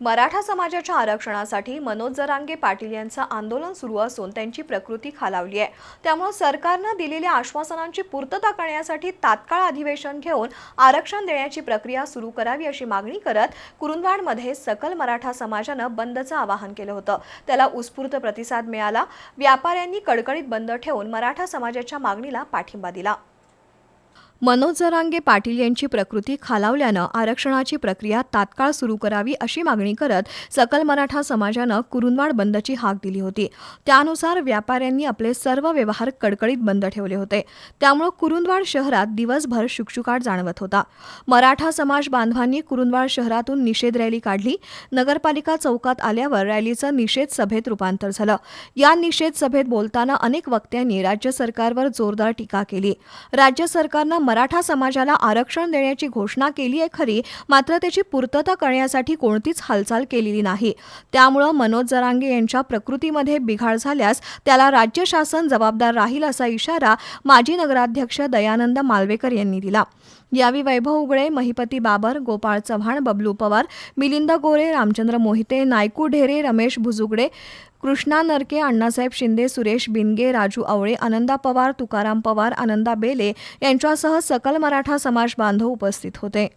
मराठा समाजाच्या आरक्षणासाठी मनोज जरांगे पाटील यांचं आंदोलन सुरू असून त्यांची प्रकृती खालावली आहे. त्यामुळे सरकारनं दिलेल्या आश्वासनांची पूर्तता करण्यासाठी तात्काळ अधिवेशन घेऊन आरक्षण देण्याची प्रक्रिया सुरू करावी अशी मागणी करत कुरुंदवाडमध्ये सकल मराठा समाजानं बंदचं आवाहन केलं होतं. त्याला उत्स्फूर्त प्रतिसाद मिळाला. व्यापाऱ्यांनी कडकडीत बंद ठेवून मराठा समाजाच्या मागणीला पाठिंबा दिला. मनोज जरांगे पाटील यांची प्रकृती खालावल्यानं आरक्षणाची प्रक्रिया तात्काळ सुरू करावी अशी मागणी करत सकल मराठा समाजानं कुरुंदवाड बंदची हाक दिली होती. त्यानुसार व्यापाऱ्यांनी आपले सर्व व्यवहार कडकडीत बंद ठेवले होते. त्यामुळे कुरुंदवाड शहरात दिवसभर शुकशुकाट जाणवत होता. मराठा समाज बांधवांनी कुरुंदवाड शहरातून निषेध रॅली काढली. नगरपालिका चौकात आल्यावर रॅलीचं निषेध सभेत रूपांतर झालं. या निषेध सभेत बोलताना अनेक वक्त्यांनी राज्य सरकारवर जोरदार टीका केली. राज्य सरकारनं मराठा समाजाला आरक्षण देण्याची घोषणा केली आहे खरी मात्र त्याची पूर्तता करण्यासाठी कोणतीच हालचाल केलेली नाही. त्यामुळं मनोज जरांगे यांच्या प्रकृतीमध्ये बिघाड झाल्यास त्याला राज्य शासन जबाबदार राहील असा इशारा माजी नगराध्यक्ष दयानंद मालवेकर यांनी दिला. यावेळी वैभव उगळे महिपती बाबर गोपाळ चव्हाण बबलू पवार मिलिंद गोरे रामचंद्र मोहिते नायकू ढेरे रमेश भुजुगडे कृष्णा नरके अण्णासाहेब शिंदे सुरेश बिनगे राजू आवळे आनंदा पवार तुकाराम पवार आनंदा बेले यांच्यासह सकल मराठा समाज बांधव उपस्थित होते.